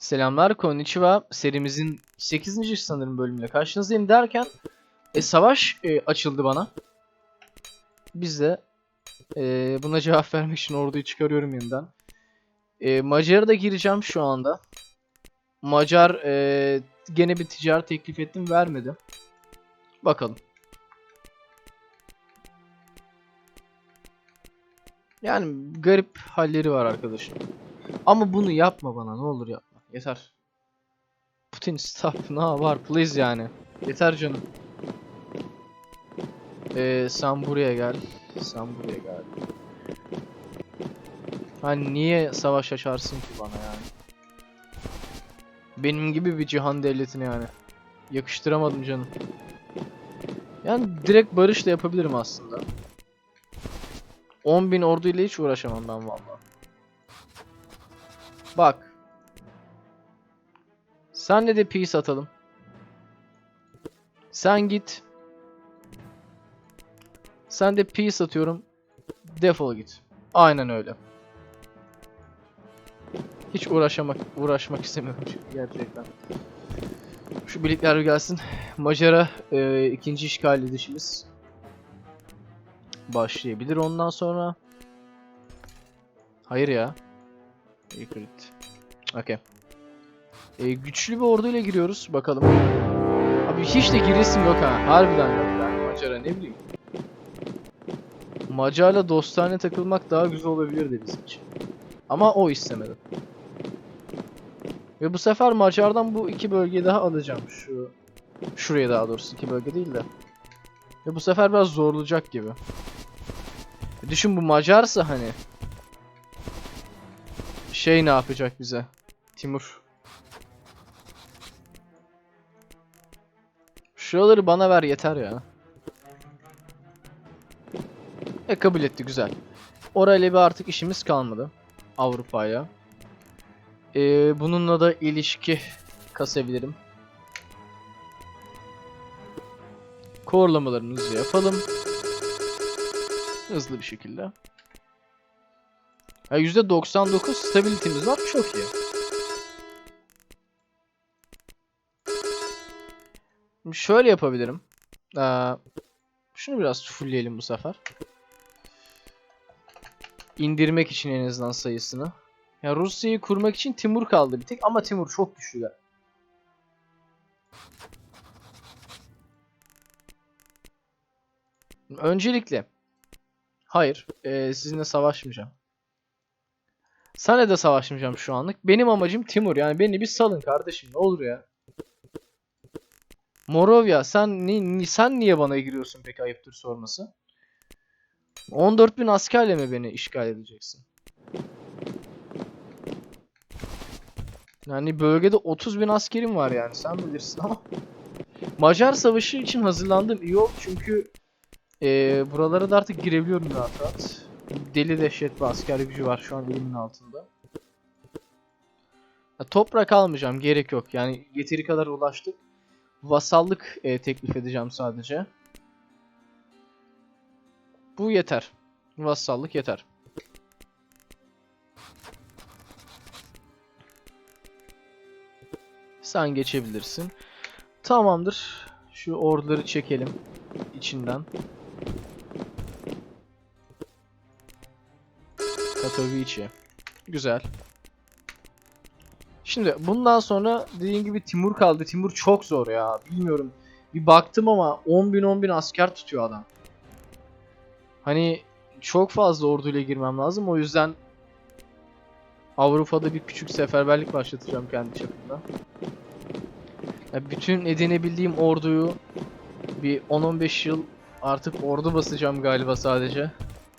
Selamlar Konnichiwa serimizin 8. sanırım bölümüyle karşınızdayım derken e, savaş e, açıldı bana. Biz de e, buna cevap vermek için orduyu çıkarıyorum yeniden. E, Macar'a da gireceğim şu anda. Macar e, gene bir ticaret teklif ettim vermedi. Bakalım. Yani garip halleri var arkadaşım. Ama bunu yapma bana ne olur yapma. Yeter. Putin stop ne var please yani. Yeter canım. Ee, sen buraya gel. Sen buraya gel. Hani niye savaş açarsın ki bana yani? Benim gibi bir cihan devletine yani. Yakıştıramadım canım. Yani direkt barış da yapabilirim aslında. 10.000 orduyla hiç uğraşamam ben vallahi. Bak. Senle de peace atalım. Sen git. Sen de peace atıyorum. Defol git. Aynen öyle. Hiç uğraşamak uğraşmak istemiyorum gerçekten. Şu birlikler bir gelsin. Macar'a e, ikinci işgal edişimiz başlayabilir ondan sonra. Hayır ya. Recruit. Okey. E, güçlü bir orduyla giriyoruz. Bakalım. Abi hiç de giresim yok ha. Harbiden yok yani Macar'a ne bileyim. Macar'la dostane takılmak daha güzel olabilirdi bizim için. Ama o istemedi. Ve bu sefer Macar'dan bu iki bölgeyi daha alacağım. Şu şuraya daha doğrusu iki bölge değil de. Ve bu sefer biraz zorlayacak gibi. E, Düşün bu Macarsa hani. Şey ne yapacak bize? Timur. Şuraları bana ver yeter ya. E kabul etti güzel. Orayla bir artık işimiz kalmadı. Avrupa'ya. E, bununla da ilişki kasabilirim. Korlamalarımızı yapalım. Hızlı bir şekilde. Ya %99 stability'miz var. Çok iyi. Şöyle yapabilirim. Ee, şunu biraz fullleyelim bu sefer. İndirmek için en azından sayısını. Ya Rusya'yı kurmak için Timur kaldı bir tek ama Timur çok güçlü. ya. Öncelikle Hayır, eee, sizinle savaşmayacağım. Sana da savaşmayacağım şu anlık. Benim amacım Timur. Yani beni bir salın kardeşim. Ne olur ya. Morovya sen ni, sen niye bana giriyorsun peki ayıptır sorması? 14.000 askerle mi beni işgal edeceksin? Yani bölgede 30.000 askerim var yani sen bilirsin ama. Macar Savaşı için hazırlandım iyi oldu çünkü ee, buralara da artık girebiliyorum rahat rahat. Deli dehşet bir asker gücü var şu an elimin altında. Ya, toprak almayacağım gerek yok. Yani yeteri kadar ulaştık. Vasallık e, teklif edeceğim sadece. Bu yeter. Vasallık yeter. Sen geçebilirsin. Tamamdır. Şu orduları çekelim içinden. Katowice. Güzel. Şimdi bundan sonra dediğim gibi Timur kaldı. Timur çok zor ya. Bilmiyorum. Bir baktım ama 10 bin 10 bin asker tutuyor adam. Hani çok fazla orduyla girmem lazım. O yüzden Avrupa'da bir küçük seferberlik başlatacağım kendi çapımda. Ya bütün edinebildiğim orduyu bir 10-15 yıl artık ordu basacağım galiba sadece.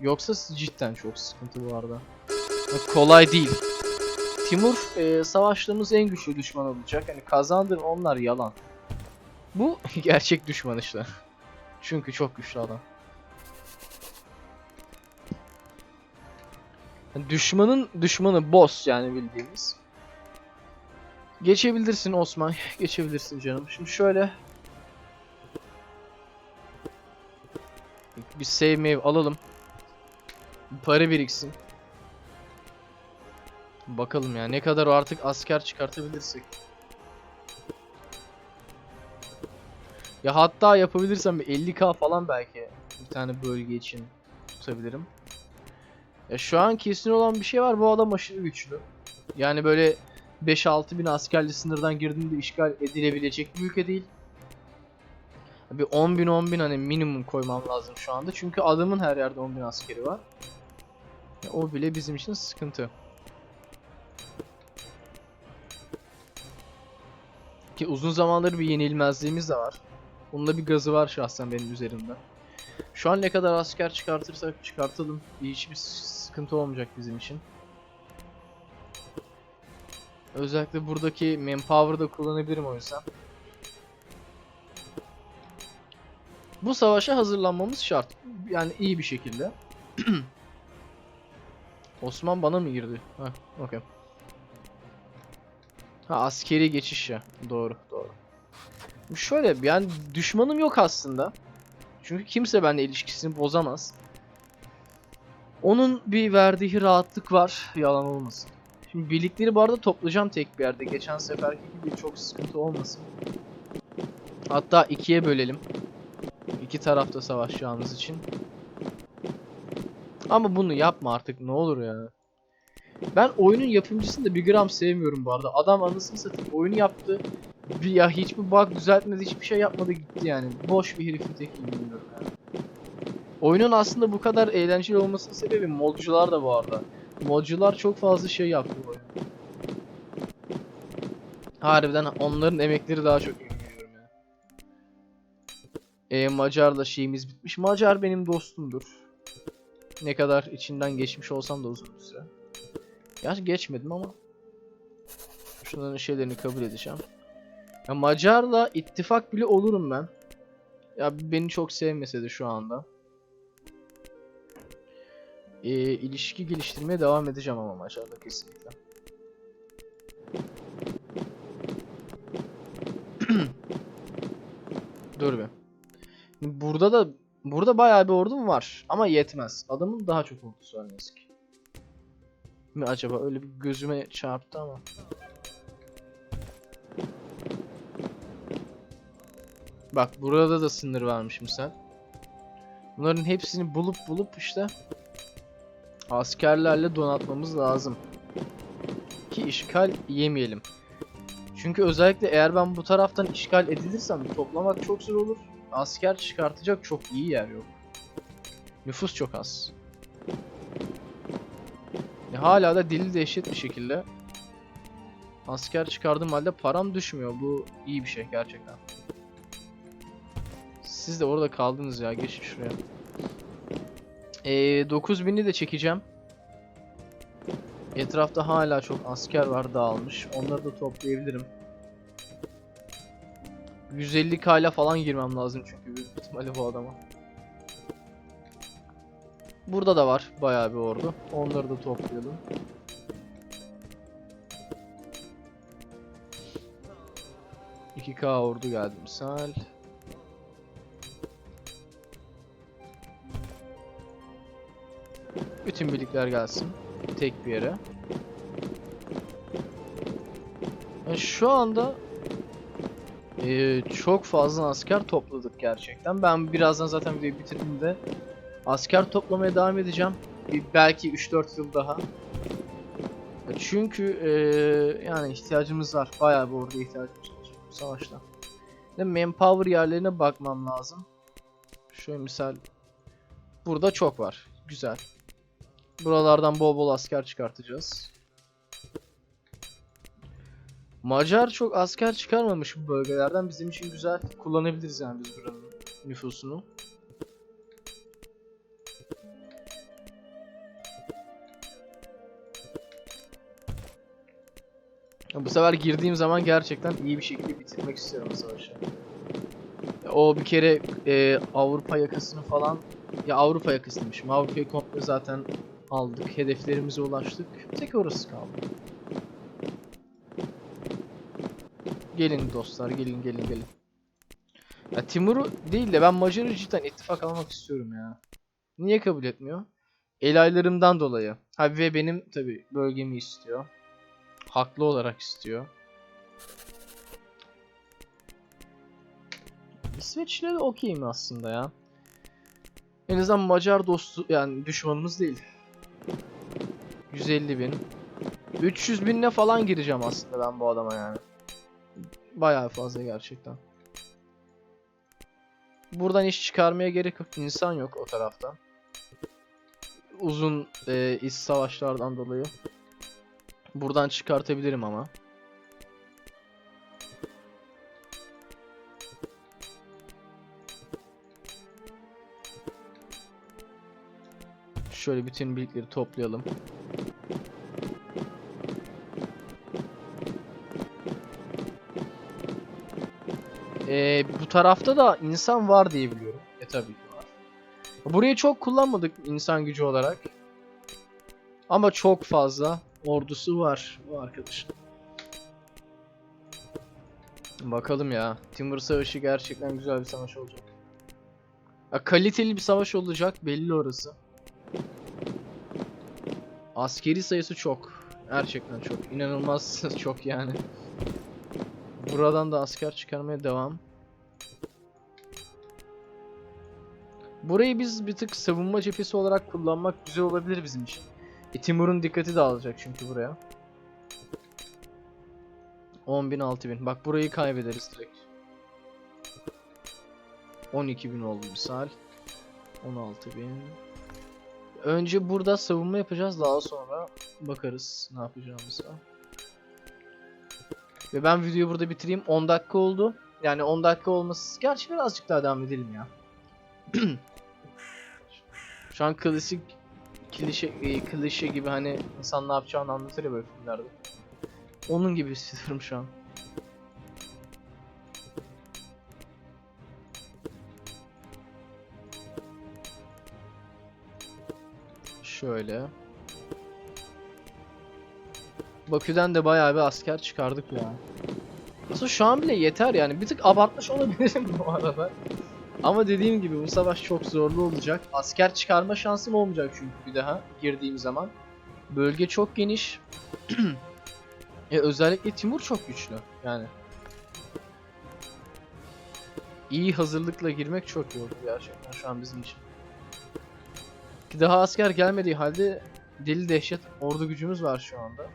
Yoksa cidden çok sıkıntı bu arada. Ya kolay değil. Timur e, savaştığımız en güçlü düşman olacak. Yani kazandır onlar yalan. Bu gerçek düşman işte. Çünkü çok güçlü adam. Yani düşmanın düşmanı boss yani bildiğimiz. Geçebilirsin Osman. Geçebilirsin canım. Şimdi şöyle bir save mave alalım. Para biriksin. Bakalım ya ne kadar artık asker çıkartabilirsek. Ya hatta yapabilirsem bir 50k falan belki bir tane bölge için tutabilirim. Ya şu an kesin olan bir şey var bu adam aşırı güçlü. Yani böyle 5-6 bin askerli sınırdan girdiğinde işgal edilebilecek bir ülke değil. Bir 10 bin 10 bin hani minimum koymam lazım şu anda. Çünkü adamın her yerde 10 bin askeri var. Ya o bile bizim için sıkıntı. Ki uzun zamandır bir yenilmezliğimiz de var. Bunda bir gazı var şahsen benim üzerimde. Şu an ne kadar asker çıkartırsak çıkartalım. Hiçbir sıkıntı olmayacak bizim için. Özellikle buradaki manpower'ı da kullanabilirim o yüzden. Bu savaşa hazırlanmamız şart. Yani iyi bir şekilde. Osman bana mı girdi? Heh, okey. Ha askeri geçiş ya. Doğru, doğru. Şöyle yani düşmanım yok aslında. Çünkü kimse benimle ilişkisini bozamaz. Onun bir verdiği rahatlık var. Yalan olmasın. Şimdi birlikleri bu arada toplayacağım tek bir yerde. Geçen seferki gibi çok sıkıntı olmasın. Hatta ikiye bölelim. İki tarafta savaşacağımız için. Ama bunu yapma artık ne olur ya. Ben oyunun yapımcısını da bir gram sevmiyorum bu arada. Adam anasını satayım oyunu yaptı. Bir ya hiçbir bug düzeltmedi, hiçbir şey yapmadı gitti yani. Boş bir herifin tekiyim bilmiyorum yani. Oyunun aslında bu kadar eğlenceli olmasının sebebi modcular da bu arada. Modcular çok fazla şey yaptı bu oyuna. Harbiden onların emekleri daha çok emin ediyorum ya. E, Macar'la şeyimiz bitmiş. Macar benim dostumdur. Ne kadar içinden geçmiş olsam da uzun bir süre. Gerçi geçmedim ama. Şunların şeylerini kabul edeceğim. Ya Macar'la ittifak bile olurum ben. Ya beni çok sevmese de şu anda. Ee, ilişki geliştirmeye devam edeceğim ama Macar'la kesinlikle. Dur bir. Burada da burada bayağı bir ordum var ama yetmez. Adamın daha çok ordusu var ne yazık ki. Mi acaba öyle bir gözüme çarptı ama. Bak burada da sınır varmış misal. Bunların hepsini bulup bulup işte askerlerle donatmamız lazım. Ki işgal yemeyelim. Çünkü özellikle eğer ben bu taraftan işgal edilirsem toplamak çok zor olur. Asker çıkartacak çok iyi yer yok. Nüfus çok az. E, hala da dili dehşet bir şekilde asker çıkardığım halde param düşmüyor. Bu iyi bir şey gerçekten. Siz de orada kaldınız ya. Geçin şuraya. Ee, 9000'i de çekeceğim. Etrafta hala çok asker var dağılmış. Onları da toplayabilirim. 150 kayla falan girmem lazım çünkü büyük ihtimalle bu adama. Burada da var bayağı bir ordu. Onları da toplayalım. İki K ordu geldi misal. Bütün birlikler gelsin. Tek bir yere. Yani şu anda eee, çok fazla asker topladık gerçekten. Ben birazdan zaten videoyu bitirdiğimde asker toplamaya devam edeceğim. Belki 3-4 yıl daha. Çünkü eee, yani ihtiyacımız var. Bayağı bir orada ihtiyacımız var bu savaşta. Ve manpower yerlerine bakmam lazım. Şöyle misal burada çok var. Güzel. Buralardan bol bol asker çıkartacağız. Macar çok asker çıkarmamış bu bölgelerden. Bizim için güzel. Kullanabiliriz yani biz buranın nüfusunu. Bu sefer girdiğim zaman gerçekten iyi bir şekilde bitirmek istiyorum savaşı. O bir kere e, Avrupa yakasını falan ya Avrupa yakasıymış. Avrupa'yı komple zaten aldık. Hedeflerimize ulaştık. Tek orası kaldı. Gelin dostlar, gelin gelin gelin. Ya Timur'u değil de ben Macar'ı cidden ittifak almak istiyorum ya. Niye kabul etmiyor? El aylarımdan dolayı. Ha ve benim tabi bölgemi istiyor. Haklı olarak istiyor. İsveç'le de okeyim aslında ya. En azından Macar dostu yani düşmanımız değil. 150 bin. 300 binle falan gireceğim aslında ben bu adama yani. Bayağı fazla gerçekten. Buradan iş çıkarmaya gerek yok. İnsan yok o tarafta. Uzun e, iç savaşlardan dolayı. Buradan çıkartabilirim ama. Şöyle bütün birlikleri toplayalım. Ee, bu tarafta da insan var diye biliyorum. E tabii var. Burayı çok kullanmadık insan gücü olarak. Ama çok fazla ordusu var bu arkadaşın. Bakalım ya. Timur Savaşı gerçekten güzel bir savaş olacak. Ya, kaliteli bir savaş olacak belli orası. Askeri sayısı çok. Gerçekten çok. İnanılmaz çok yani. Buradan da asker çıkarmaya devam. Burayı biz bir tık savunma cephesi olarak kullanmak güzel olabilir bizim için. E, Timur'un dikkati dağılacak çünkü buraya. 10.000 6.000. Bak burayı kaybederiz direkt. 12.000 oldu misal. 16.000. Önce burada savunma yapacağız daha sonra bakarız ne yapacağımıza. Ve ben videoyu burada bitireyim. 10 dakika oldu. Yani 10 dakika olması... Gerçi birazcık daha devam edelim ya. Şu an klasik klişe, e, klişe gibi hani insan ne yapacağını anlatır ya böyle filmlerde. Onun gibi hissediyorum şu an. Şöyle. Bakü'den de bayağı bir asker çıkardık ya. Aslında şu an bile yeter yani. Bir tık abartmış olabilirim bu arada. Ama dediğim gibi bu savaş çok zorlu olacak. Asker çıkarma şansım olmayacak çünkü bir daha girdiğim zaman. Bölge çok geniş. e, özellikle Timur çok güçlü yani. İyi hazırlıkla girmek çok iyi oldu gerçekten şu an bizim için. Ki daha asker gelmediği halde deli dehşet ordu gücümüz var şu anda.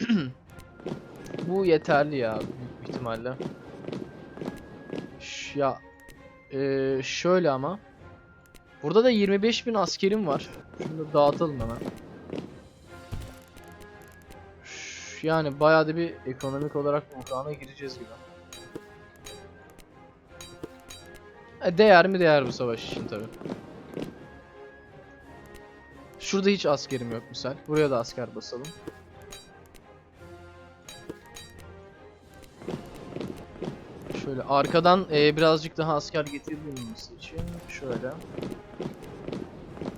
Bu yeterli ya büyük ihtimalle. Ş- ya eee, şöyle ama burada da 25.000 askerim var. Şunu da dağıtalım hemen. Ş- Yani bayağı da bir ekonomik olarak buhrana gireceğiz gibi. E, değer mi değer bu savaş için tabi. Şurada hiç askerim yok misal. Buraya da asker basalım. Şöyle arkadan e, birazcık daha asker getirilmesi için şöyle.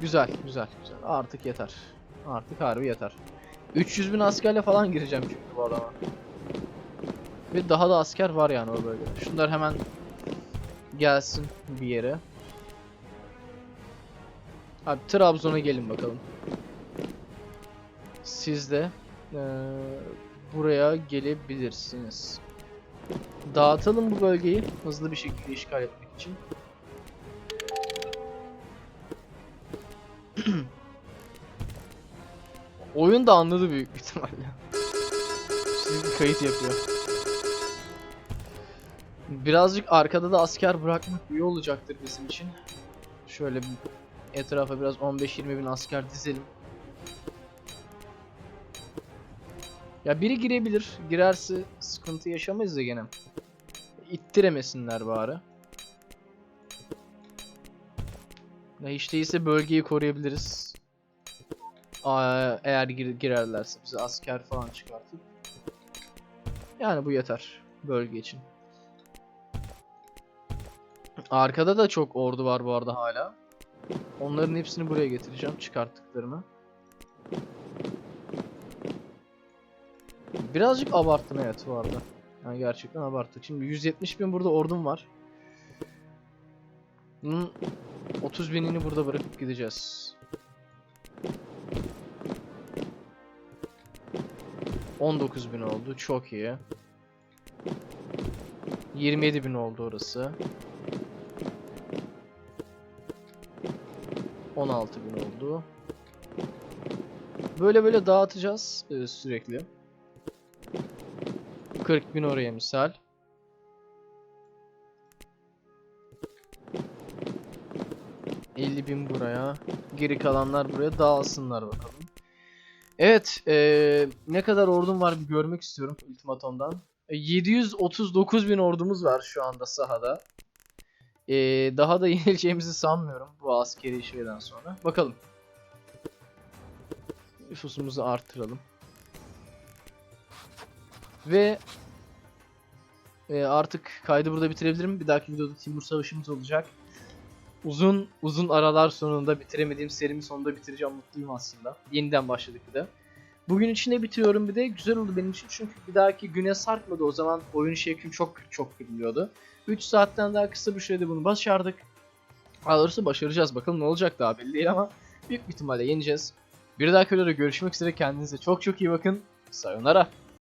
Güzel, güzel, güzel. Artık yeter. Artık harbi yeter. 300 bin askerle falan gireceğim çünkü bu adama. Ve daha da asker var yani o bölgede. Şunlar hemen gelsin bir yere. Abi Trabzon'a gelin bakalım. Siz de eee, buraya gelebilirsiniz. Dağıtalım bu bölgeyi hızlı bir şekilde işgal etmek için. Oyun da anladı büyük ihtimalle. Şimdi bir kayıt yapıyor. Birazcık arkada da asker bırakmak iyi olacaktır bizim için. Şöyle etrafa biraz 15-20 bin asker dizelim. Ya biri girebilir. Girerse sıkıntı yaşamayız da gene. İttiremesinler bari. Ya hiç değilse bölgeyi koruyabiliriz. Aa, eğer gir girerlerse bize asker falan çıkartıp. Yani bu yeter bölge için. Arkada da çok ordu var bu arada hala. Onların hepsini buraya getireceğim çıkarttıklarımı. Birazcık abarttım evet bu arada. Yani gerçekten abarttık. Şimdi 170 bin burada ordum var. Bunun 30 binini burada bırakıp gideceğiz. 19.000 oldu. Çok iyi. 27.000 oldu orası. 16.000 oldu. Böyle böyle dağıtacağız e, sürekli. 40.000 oraya misal. bin buraya. Geri kalanlar buraya dağılsınlar bakalım. Evet, eee, ne kadar ordum var bir görmek istiyorum ultimatomdan. E, 739 bin ordumuz var şu anda sahada. Eee, daha da yenileceğimizi sanmıyorum bu askeri şeyden sonra. Bakalım. Nüfusumuzu arttıralım. Ve e, artık kaydı burada bitirebilirim. Bir dahaki videoda Timur Savaşımız olacak. Uzun uzun aralar sonunda bitiremediğim serimi sonunda bitireceğim mutluyum aslında. Yeniden başladık bir de. Bugün içinde bitiriyorum bir de güzel oldu benim için çünkü bir dahaki güne sarkmadı o zaman oyun şeklim çok çok kırılıyordu. 3 saatten daha kısa bir sürede bunu başardık. Doğrusu başaracağız bakalım ne olacak daha belli değil ama büyük ihtimalle yeneceğiz. Bir dahaki videoda görüşmek üzere kendinize çok çok iyi bakın. Sayonara.